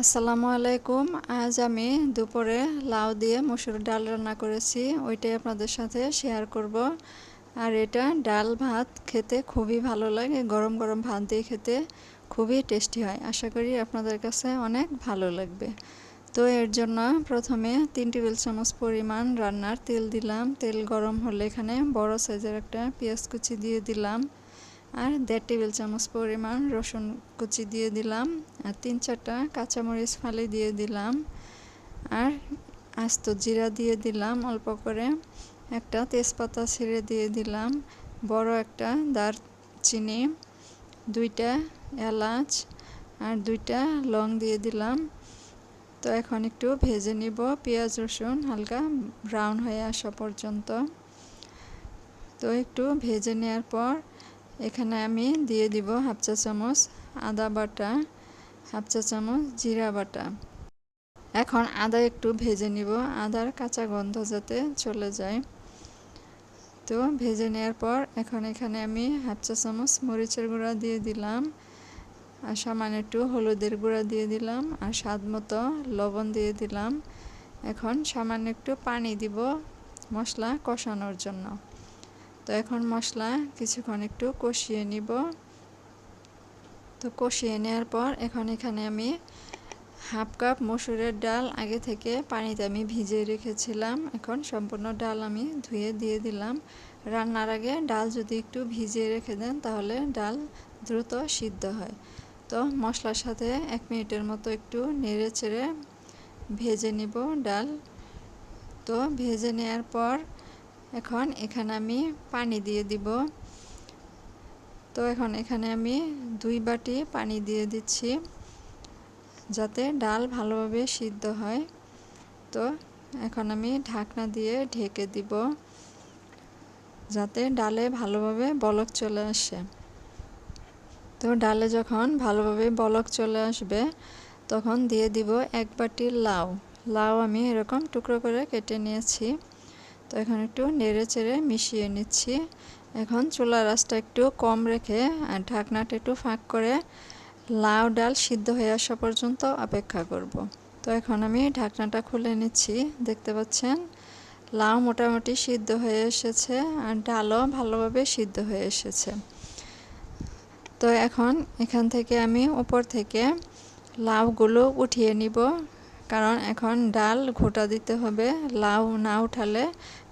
আসসালামু আলাইকুম। আজ আমি দুপুরে লাউ দিয়ে মসুর ডাল রান্না করেছি, ওইটাই আপনাদের সাথে শেয়ার করব। আর এটা ডাল ভাত খেতে খুবই ভালো লাগে, গরম গরম ভাত দিয়ে খেতে খুবই টেস্টি হয়। আশা করি আপনাদের কাছে অনেক ভালো লাগবে। তো এর জন্য প্রথমে তিন টেবিল চামচ পরিমাণ রান্নার তেল দিলাম। তেল গরম হলে এখানে বড় সাইজের একটা পেঁয়াজ কুচি দিয়ে দিলাম। আর দেড় টেবিল চামচ পরিমাণ রসুন কুচি দিয়ে দিলাম, আর তিন চারটা কাঁচামরিচ ফালি দিয়ে দিলাম, আর আস্ত জিরা দিয়ে দিলাম অল্প করে, একটা তেজপাতা ছিঁড়ে দিয়ে দিলাম, বড় একটা দারচিনি, দুইটা এলাচ, আর দুইটা লং দিয়ে দিলাম। তো এখন একটু ভেজে নিব, পেঁয়াজ, রসুন হালকা ব্রাউন হয়ে আসা পর্যন্ত। তো একটু ভেজে নেওয়ার পর এখানে আমি দিয়ে দিব হাফ চা চামচ আদা বাটা, হাফ চা চামচ জিরা বাটা। এখন আদা একটু ভেজে নিব, আদার কাঁচা গন্ধ যাতে চলে যায়। তো ভেজে নেওয়ার পর এখন এখানে আমি হাফ চা চামচ মরিচের গুঁড়া দিয়ে দিলাম, আর সামান্য একটু হলুদের গুঁড়া দিয়ে দিলাম, আর স্বাদ মতো লবণ দিয়ে দিলাম। এখন সামান্য একটু পানি দিব মশলা কষানোর জন্য। তো এখন মশলা কিছুক্ষণ একটু কষিয়ে নিব। তো কষিয়ে নেওয়ার পর এখন এখানে আমি হাফ কাপ মসুরের ডাল আগে থেকে পানিতে আমি ভিজিয়ে রেখেছিলাম। এখন সম্পূর্ণ ডাল আমি ধুয়ে দিয়ে দিলাম। রান্নার আগে ডাল যদি একটু ভিজিয়ে রেখে দেন তাহলে ডাল দ্রুত সিদ্ধ হয়। তো মশলার সাথে এক মিনিটের মতো একটু নেড়ে চেড়ে ভেজে নিব ডাল। তো ভেজে নেওয়ার পর এখন এখানে আমি পানি দিয়ে দিব। তো এখন এখানে আমি দুই বাটি পানি দিয়ে দিচ্ছি যাতে ডাল ভালোভাবে সিদ্ধ হয়। তো এখন আমি ঢাকনা দিয়ে ঢেকে দিব যাতে ডালে ভালোভাবে বলক চলে আসে। তো ডালে যখন ভালোভাবে বলক চলে আসবে তখন দিয়ে দিব এক বাটি লাউ। লাউ আমি এরকম টুকরো করে কেটে নিয়েছি। তো এখন একটু নেড়ে চেড়ে মিশিয়ে নিচ্ছি। এখন চুলার রাসটা একটু কম রেখে ঢাকনাটা একটু ফাঁক করে লাউ ডাল সিদ্ধ হয়ে আসা পর্যন্ত অপেক্ষা করব। তো এখন আমি ঢাকনাটা খুলে নিচ্ছি, দেখতে পাচ্ছেন? লাউ মোটামুটি সিদ্ধ হয়ে এসেছে আর ডালও ভালোভাবে সিদ্ধ হয়ে এসেছে। তো এখন এখান থেকে আমি উপর থেকে লাউগুলো উঠিয়ে নিব। কারণ এখন ডাল ঘোটা দিতে হবে, লাউ না উঠালে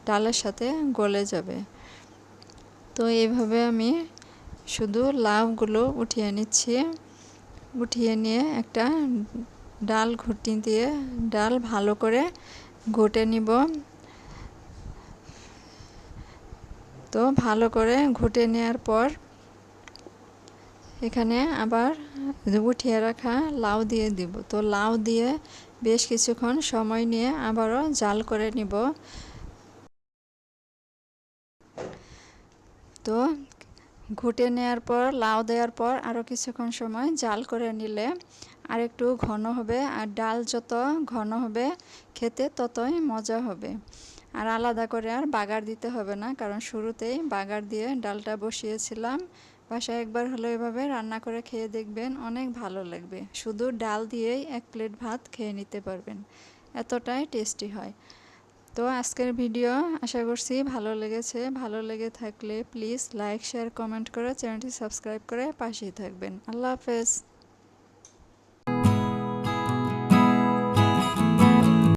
ডালের সাথে গলে যাবে। তো এইভাবে আমি শুধু লাউগুলো উঠিয়ে নিচ্ছি। উঠিয়ে নিয়ে একটা ডাল ঘুটি দিয়ে ডাল ভালো করে ঘুটে নিব। তো ভালো করে ঘুটে নেওয়ার পর এখানে আবার উঠিয়ে রাখা লাউ দিয়ে দিব। তো লাউ দিয়ে বেশ কিছুক্ষণ সময় নিয়ে আবারও জাল করে নিব। তো ঘুটে নেওয়ার পর, লাউ দেওয়ার পর আরও কিছুক্ষণ সময় জাল করে নিলে আর একটু ঘন হবে আর ডাল যত ঘন হবে খেতে ততই মজা হবে। আর আলাদা করে আর বাগার দিতে হবে না, কারণ শুরুতেই বাগার দিয়ে ডালটা বসিয়েছিলাম। বাসায় একবার হলো এভাবে রান্না করে খেয়ে দেখবেন অনেক ভালো লাগবে। শুধু ডাল দিয়েই এক প্লেট ভাত খেয়ে নিতে পারবেন। এতটাই টেস্টি হয়। তো আজকের ভিডিও আশা করছি ভালো লেগেছে। ভালো লেগে থাকলে প্লিজ লাইক, শেয়ার, কমেন্ট করে চ্যানেলটি সাবস্ক্রাইব করে পাশেই থাকবেন। আল্লাহ হাফেজ।